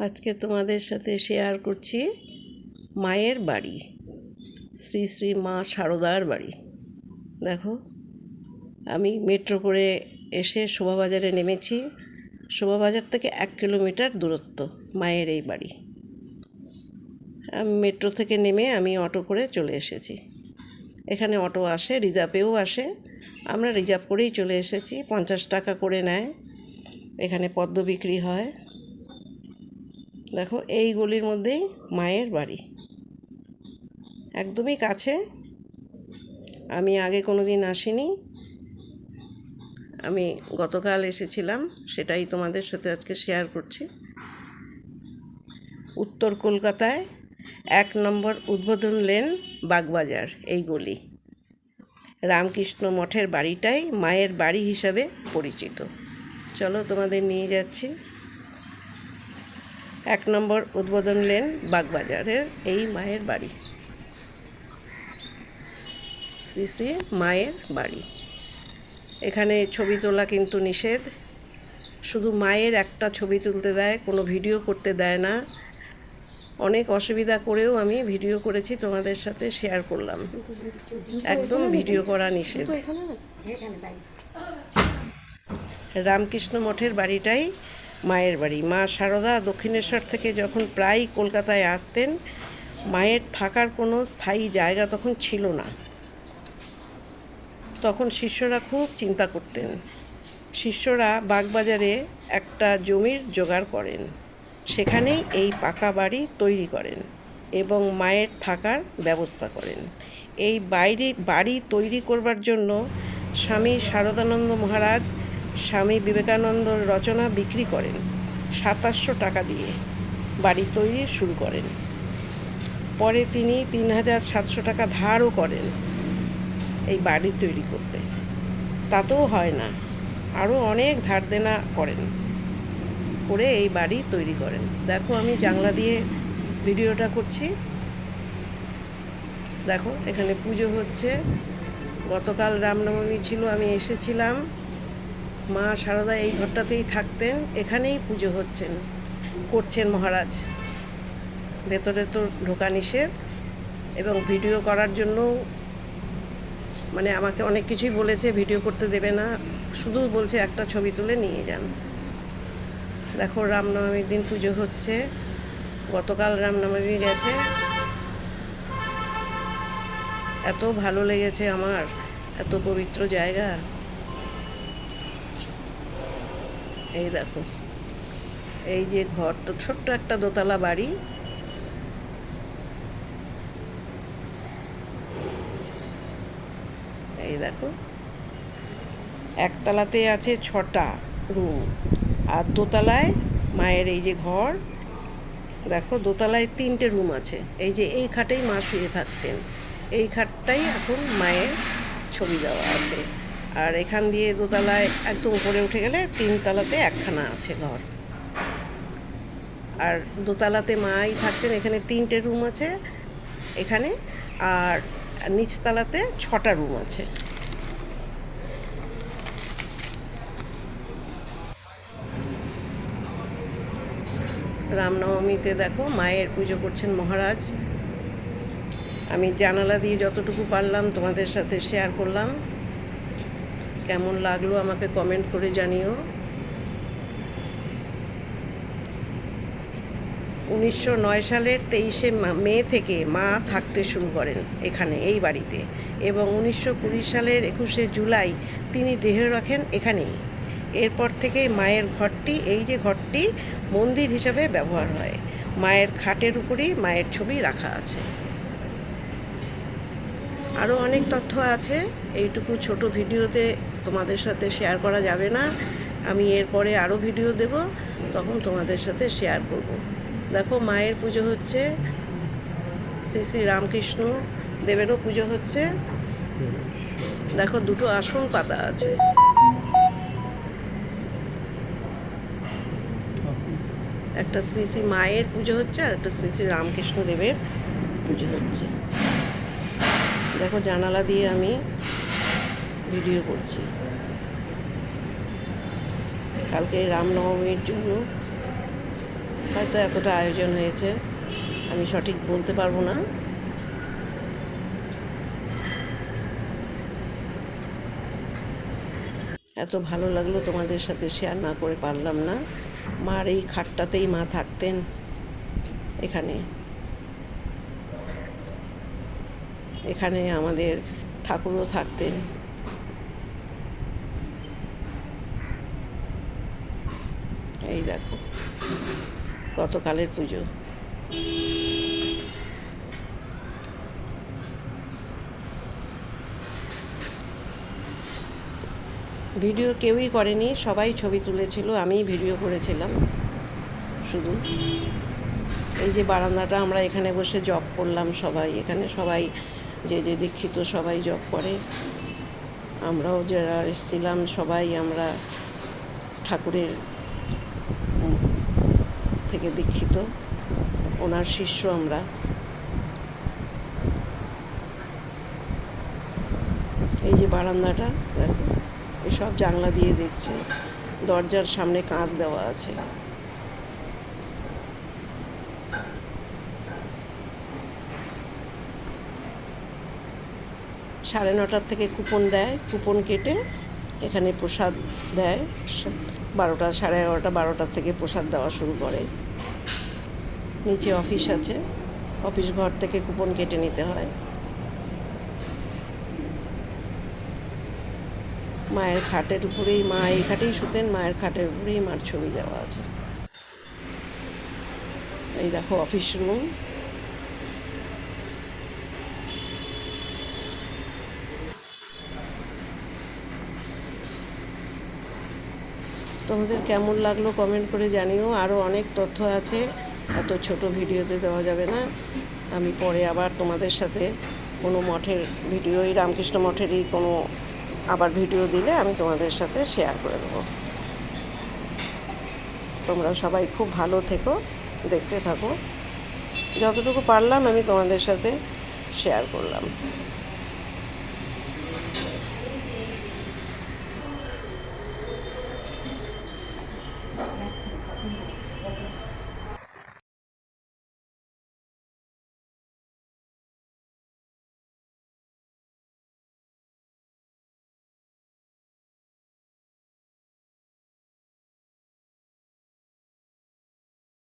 আজকে তোমাদের সাথে শেয়ার করছি মায়ের বাড়ি, শ্রী শ্রী মা সারদার বাড়ি। দেখো, আমি মেট্রো করে এসে শোভাবাজারে নেমেছি। শোভাবাজার থেকে এক কিলোমিটার দূরত্ব মায়ের এই বাড়ি। মেট্রো থেকে নেমে আমি অটো করে চলে এসেছি। এখানে অটো আসে রিজার্ভেও আসে। আমরা রিজার্ভ করেই চলে এসেছি, পঞ্চাশ টাকা করে নেয়। এখানে পদ্ম বিক্রি হয়। দেখো, এই গলির মধ্যেই মায়ের বাড়ি। একদমই কাছে। আমি আগে কোনো দিন আসিনি। আমি গতকাল এসেছিলাম, সেটাই তোমাদের সাথে আজকে শেয়ার করছি। উত্তর কলকাতায় এক নম্বর উদ্বোধন লেন বাগবাজার, এই গলি। রামকৃষ্ণ মঠের বাড়িটাই মায়ের বাড়ি হিসাবে পরিচিত। চলো তোমাদের নিয়ে যাচ্ছি। এক নম্বর উদ্বোধন লেন বাগবাজারের এই মায়ের বাড়ি। শ্রী শ্রী মায়ের বাড়ি। এখানে ছবি তোলা কিন্তু নিষেধ। শুধু মায়ের একটা ছবি তুলতে দেয়, কোনো ভিডিও করতে দেয় না। অনেক অসুবিধা করেও আমি ভিডিও করেছি, তোমাদের সাথে শেয়ার করলাম। একদম ভিডিও করা নিষেধ। রামকৃষ্ণ মঠের বাড়িটাই মায়ের বাড়ি। মা সারদা দক্ষিণেশ্বর থেকে যখন প্রায় কলকাতায় আসতেন, মায়ের থাকার কোনো স্থায়ী জায়গা তখন ছিল না। তখন শিষ্যরা খুব চিন্তা করতেন। শিষ্যরা বাগবাজারে একটা জমির জোগাড় করেন। সেখানেই এই পাকা বাড়ি তৈরি করেন এবং মায়ের থাকার ব্যবস্থা করেন। এই বাইরে বাড়ি তৈরি করবার জন্য স্বামী শারদানন্দ মহারাজ স্বামী বিবেকানন্দর রচনা বিক্রি করেন সাতাশশো টাকা দিয়ে। বাড়ি তৈরি শুরু করেন। পরে তিনি তিন হাজার সাতশো টাকা ধারও করেন এই বাড়ি তৈরি করতে। তাতেও হয় না, আরও অনেক ধার দেনা করেন, করে এই বাড়ি তৈরি করেন। দেখো আমি জানলা দিয়ে ভিডিওটা করছি। দেখো এখানে পুজো হচ্ছে। গতকাল রামনবমী ছিল, আমি এসেছিলাম। মা সারদা এই ঘরটাতেই থাকতেন, এখানেই পুজো হচ্ছেন, করছেন মহারাজ। ভেতরে তো ঢোকা নিষেধ এবং ভিডিও করার জন্য মানে আমাকে অনেক কিছুই বলেছে, ভিডিও করতে দেবে না, শুধু বলছে একটা ছবি তুলে নিয়ে যান। দেখো রামনবমীর দিন পুজো হচ্ছে, গতকাল রামনবমী গেছে। এত ভালো লেগেছে আমার, এত পবিত্র জায়গা। এই দেখো। এই যে ঘর, তো ছোট্ট একটা দোতলা বাড়ি। এই দেখো। একতলাতে আছে ছটা রুম আর দোতলায় মায়ের এই যে ঘর। দেখো, দোতলায় তিনটে রুম আছে। এই যে এই খাটেই মা শুয়ে থাকতেন। এই খাটটাই এখন মায়ের ছবি দেওয়া আছে। আর এখান দিয়ে দোতলায় একদম উপরে উঠে গেলে তিনতলাতে একখানা আছে ঘর। আর দোতলাতে মাই থাকতেন, এখানে তিনটে রুম আছে এখানে, আর নিচতলাতে ছটা রুম আছে। রামনবমীতে দেখো মায়ের পুজো করছেন মহারাজ। আমি জানালা দিয়ে যতটুকু পারলাম তোমাদের সাথে শেয়ার করলাম। কেমন লাগল আমাকে কমেন্ট করে জানিও। উনিশশো নয় সালের তেইশে মে থেকে মা থাকতে শুরু করেন এখানে, এই বাড়িতে। এবং উনিশশো কুড়ি সালের একুশে জুলাই তিনি দেহ রাখেন এখানেই। এরপর থেকে মায়ের ঘরটি, এই যে ঘরটি, মন্দির হিসাবে ব্যবহার হয়। মায়ের খাটের উপরেই মায়ের ছবি রাখা আছে। আরও অনেক তথ্য আছে, এইটুকু ছোট ভিডিওতে তোমাদের সাথে শেয়ার করা যাবে না। আমি এরপরে আরও ভিডিও দেব, তখন তোমাদের সাথে শেয়ার করব। দেখো, মায়ের পুজো হচ্ছে শ্রী শ্রী রামকৃষ্ণ দেবেরও পুজো হচ্ছে। দেখো, দুটো আসন পাতা আছে। একটা শ্রী শ্রী মায়ের পুজো হচ্ছে আর একটা শ্রী শ্রী রামকৃষ্ণ দেবের পুজো হচ্ছে। দেখো, জানালা দিয়ে আমি ভিডিও করছি। কালকে রামনবমীর জন্য হয়তো এতটা আয়োজন হয়েছে, আমি সঠিক বলতে পারব না। এত ভালো লাগল তোমাদের সাথে শেয়ার না করে পারলাম না। মার এই খাটটাতেই মা থাকতেন এখানে। এখানে আমাদের ঠাকুরও থাকতেন। এই দেখো, গতকালের পুজো। ভিডিও কেউই করেনি, সবাই ছবি তুলেছিল, আমিই ভিডিও করেছিলাম, শুধু। এই যে বারান্দাটা আমরা এখানে বসে জব করলাম সবাই, এখানে সবাই যে যে দীক্ষিত সবাই জব করে। আমরাও যারা এসেছিলাম, সবাই আমরা ঠাকুরের থেকে দীক্ষিত। ওনার শিষ্য আমরা। এই যে বারান্দাটা, দেখো এসব জানলা দিয়ে দেখছে। দরজার সামনে কাঁচ দেওয়া আছে। সাড়ে নটার থেকে কুপন দেয়, কুপন কেটে এখানে প্রসাদ দেয়। বারোটা, সাড়ে এগারোটা, বারোটার থেকে প্রসাদ দেওয়া শুরু করে। নিচে অফিস আছে। অফিস ঘর থেকে কুপন কেটে নিতে হয়। মায়ের খাটের উপরেই মা, এই খাটেই শুতেন, মায়ের খাটের উপরেই মার ছবি দেওয়া আছে। এই দেখো, অফিস রুম। তোমাদের কেমন লাগল কমেন্ট করে জানিও। আরও অনেক তথ্য আছে। এত ছোট ভিডিওতে দেওয়া যাবে না। আমি পরে আবার তোমাদের সাথে কোনো মঠের ভিডিওই রামকৃষ্ণ মঠেরই কোনো আবার ভিডিও দিলে আমি তোমাদের সাথে শেয়ার করে দেবো। তোমরা সবাই খুব ভালো থেকো, দেখতে থাকো। যতটুকু পারলাম আমি তোমাদের সাথে শেয়ার করলাম।